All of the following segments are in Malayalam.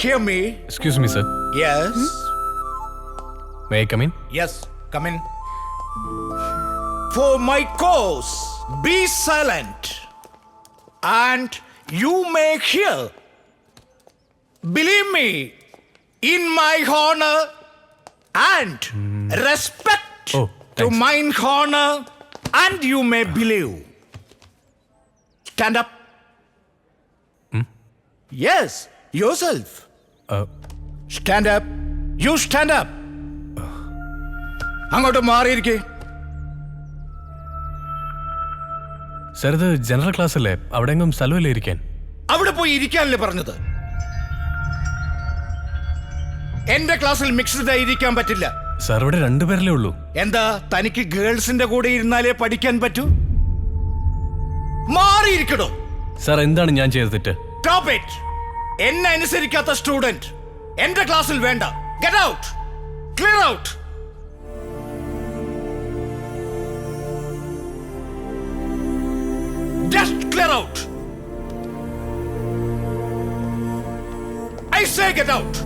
hear me? Excuse me, sir. Yes. Hmm? May I come in? Yes, come in. For my cause, be silent, and you may hear. Believe me, in my honor and hmm. respect Oh, to mine honor, and you may believe. Stand up. Hmm? Yes, yourself. Stand up. You stand up. അങ്ങോട്ട് മാറിയിരിക്കേ. സർ ഇത് ജനറൽ ക്ലാസ് അല്ലേ? അവിടെ എങ്ങും സ്ഥലമല്ലേ ഇരിക്കാൻ? അവിടെ പോയി ഇരിക്കാനല്ലേ പറഞ്ഞത്. എന്റെ ക്ലാസ്സിൽ മിക്സ്ഡ് ആയി ഇരിക്കാൻ പറ്റില്ല. സർ ഇവിടെ രണ്ടുപേരല്ലേ ഉള്ളൂ. എന്താ തനിക്ക് ഗേൾസിന്റെ കൂടെ ഇരുന്നാലേ പഠിക്കാൻ പറ്റൂ? മാറിയിരിക്കണോ? സർ എന്താണ് ഞാൻ ചെയ്തിട്ട് ടോപ്പ് ഇറ്റ് എന്നെ അനുസരിക്കാത്ത സ്റ്റുഡന്റ് എന്റെ ക്ലാസ്സിൽ വേണ്ട. Get out clear out just clear out I say get out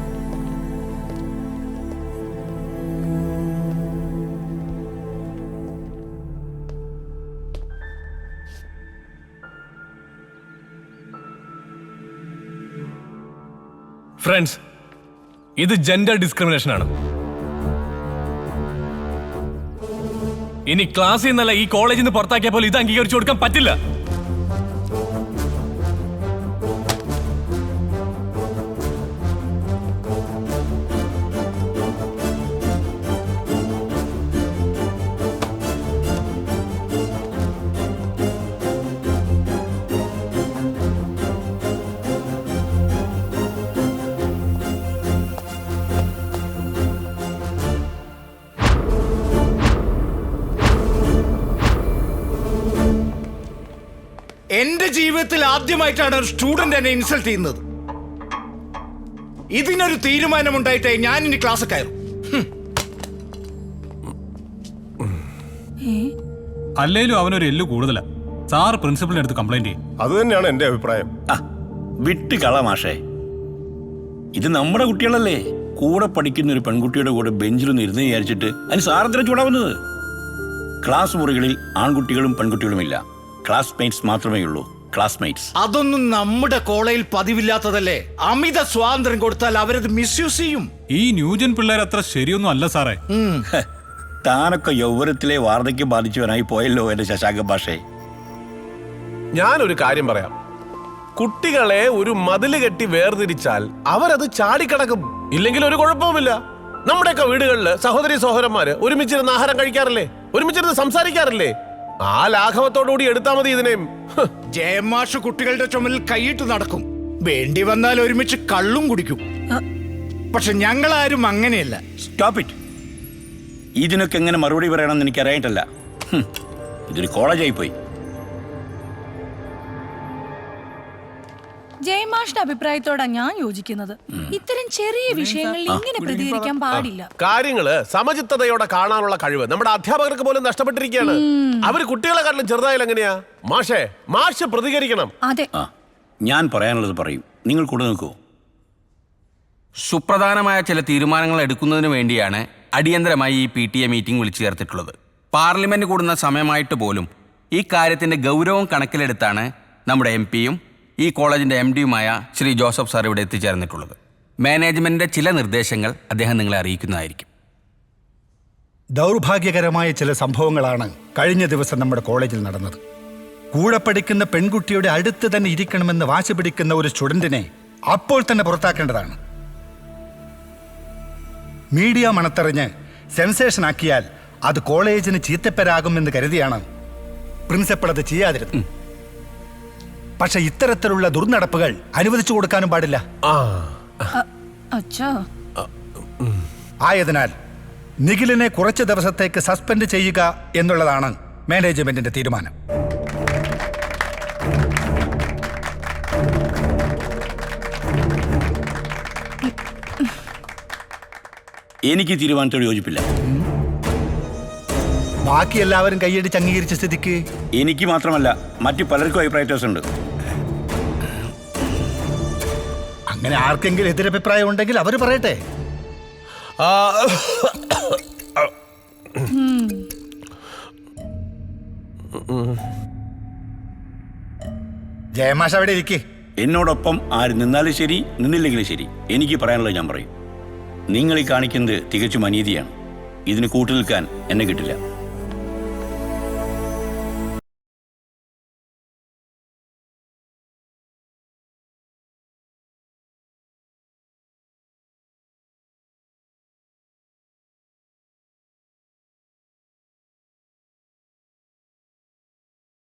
friends ഇത് ജെൻഡർ ഡിസ്ക്രിമിനേഷൻ ആണ്. ഇനി ക്ലാസ്സിൽ നിന്നല്ല ഈ കോളേജിൽ നിന്ന് പുറത്താക്കിയപ്പോൾ ഇത് അംഗീകരിച്ചു കൊടുക്കാൻ പറ്റില്ല. എന്റെ ജീവിതത്തിൽ ആദ്യമായിട്ടാണ് ഒരു സ്റ്റുഡന്റ് എന്നെ ഇൻസൾട്ട് ചെയ്യുന്നത്. ഇതിനൊരു തീരുമാനമുണ്ടായിട്ടേ ഞാൻ ഇനി ക്ലാസ് കയറും. അല്ലേലും അവനൊരു എല്ലു കൂടുതലാ. സാർ പ്രിൻസിപ്പലിന്റെ അടുത്ത് കംപ്ലൈന്റ് ചെയ്യും. അത് തന്നെയാണ് എന്റെ അഭിപ്രായം. വിട്ട് കള മാഷേ. ഇത് നമ്മുടെ കുട്ടികളല്ലേ? കൂടെ പഠിക്കുന്ന ഒരു പെൺകുട്ടിയുടെ കൂടെ ബെഞ്ചിലൊന്ന് ഇരുന്ന് വിചാരിച്ചിട്ട് അതിന് സാറത്തിന് ചൂടാവുന്നത്? ക്ലാസ് മുറികളിൽ ആൺകുട്ടികളും പെൺകുട്ടികളും ഇല്ല ക്ലാസ്മേറ്റ്സ് മാത്രമേ ഉള്ളൂ. ക്ലാസ്മേറ്റ്സ് അതൊന്നും നമ്മുടെ കോളേജിൽ പതിവില്ലാത്തതല്ലേ? അമിത സ്വാതന്ത്ര്യം കൊടുത്താൽ അവരത് മിസ്യൂസ് ചെയ്യും. ഈ ന്യൂജൻ പിള്ളേർ അത്ര ശരിയൊന്നും അല്ല സാറേ. താനൊക്കെ യൗവനത്തിലെ വാർദ്ധക്യം ബാധിച്ചവനായി പോയല്ലോ എന്റെ ശശാങ്ക ഭാഷേ ഞാനൊരു കാര്യം പറയാം. കുട്ടികളെ ഒരു മതിൽ കെട്ടി വേർതിരിച്ചാൽ അവരത് ചാടിക്കടക്കും. ഇല്ലെങ്കിൽ ഒരു കുഴപ്പവുമില്ല. നമ്മുടെയൊക്കെ വീടുകളിൽ സഹോദരി സഹോദരന്മാര് ഒരുമിച്ചിരുന്ന് ആഹാരം കഴിക്കാറില്ലേ? ഒരുമിച്ചിരുന്ന് സംസാരിക്കാറില്ലേ? ആ ലാഘവത്തോടുകൂടി എടുത്താ മതി ഇതിനെയും. ജയമാഷ് കുട്ടികളുടെ ചുമലിൽ കൈയിട്ട് നടക്കും. വേണ്ടി വന്നാൽ ഒരുമിച്ച് കള്ളും കുടിക്കും. പക്ഷെ ഞങ്ങളാരും അങ്ങനെയല്ല. സ്റ്റോപ്പ് ഇറ്റ് ഇതിനൊക്കെ എങ്ങനെ മറുപടി പറയണമെന്ന് എനിക്ക് അറിയായിട്ടല്ല ഇതൊരു കോളേജായി പോയി ജയമാഷിന്റെ അഭിപ്രായത്തോടാ ഞാൻ യോജിക്കുന്നത്. ഇത്തരം ചെറിയ വിഷയങ്ങളിൽ ഇങ്ങനെ പ്രതികരിക്കാൻ പാടില്ല. കാര്യങ്ങൾ സമചിത്തതയോടെ കാണാനുള്ള കഴിവ് നമ്മുടെ അധ്യാപകർക്ക് പോലും നഷ്ടപ്പെട്ടിരിക്കുകയാണ്. അവർ കുട്ടികളെക്കാട്ടിലും ചെറുതായാലും എങ്ങനെയാ? മാഷേ മാഷ് പ്രതികരിക്കണം. അതെ. ഞാൻ പറയാനുള്ളത് പറയും. നിങ്ങൾ കൂടെ നിൽക്കൂ. സുപ്രധാനമായ ചില തീരുമാനങ്ങൾ എടുക്കുന്നതിന് വേണ്ടിയാണ് അടിയന്തരമായി ഈ പി ടി എ മീറ്റിംഗ് വിളിച്ചു ചേർത്തിട്ടുള്ളത്. പാർലമെന്റ് കൂടുന്ന സമയമായിട്ട് പോലും ഈ കാര്യത്തിന്റെ ഗൗരവം കണക്കിലെടുത്താണ് നമ്മുടെ എം പിയും ഈ കോളേജിന്റെ എം ഡിയുമായ ശ്രീ ജോസഫ് സാർ ഇവിടെ എത്തിച്ചേർന്നിട്ടുള്ളത്. മാനേജ്മെന്റിന്റെ ചില നിർദ്ദേശങ്ങൾ അദ്ദേഹം നിങ്ങളെ അറിയിക്കുന്നതായിരിക്കും. ദൗർഭാഗ്യകരമായ ചില സംഭവങ്ങളാണ് കഴിഞ്ഞ ദിവസം നമ്മുടെ കോളേജിൽ നടന്നത്. കൂടെ പഠിക്കുന്ന പെൺകുട്ടിയുടെ അടുത്ത് തന്നെ ഇരിക്കണമെന്ന് വാശി പിടിക്കുന്ന ഒരു സ്റ്റുഡന്റിനെ അപ്പോൾ തന്നെ പുറത്താക്കേണ്ടതാണ്. മീഡിയ മണത്തെറിഞ്ഞ് സെൻസേഷൻ ആക്കിയാൽ അത് കോളേജിന് ചീത്തപ്പരാകുമെന്ന് കരുതിയാണ് പ്രിൻസിപ്പൾ അത് ചെയ്യാതിരുന്നത്. പക്ഷെ ഇത്തരത്തിലുള്ള ദുർനടപ്പുകൾ അനുവദിച്ചു കൊടുക്കാനും പാടില്ല. ആയതിനാൽ നിഖിലിനെ കുറച്ച് ദിവസത്തേക്ക് സസ്പെൻഡ് ചെയ്യുക എന്നുള്ളതാണ് മാനേജ്മെന്റിന്റെ തീരുമാനം. എനിക്ക് തീരുമാനത്തോട് യോജിപ്പില്ല. ബാക്കി എല്ലാവരും കൈയടിച്ച് അംഗീകരിച്ച സ്ഥിതിക്ക്? എനിക്ക് മാത്രമല്ല മറ്റു പലർക്കും അഭിപ്രായം ഉണ്ട്. അങ്ങനെ ആർക്കെങ്കിലും എതിരഭിപ്രായം ഉണ്ടെങ്കിൽ അവർ പറയട്ടെ. ജയമാഷ അവിടെ ഇരിക്കേ. എന്നോടൊപ്പം ആര് നിന്നാലും ശരി നിന്നില്ലെങ്കിലും ശരി. എനിക്ക് പറയാനുള്ളത് ഞാൻ പറയും. നിങ്ങൾ ഈ കാണിക്കുന്നത് തികച്ചും അനീതിയാണ്. ഇതിന് കൂട്ടു നിൽക്കാൻ എന്നെ കിട്ടില്ല.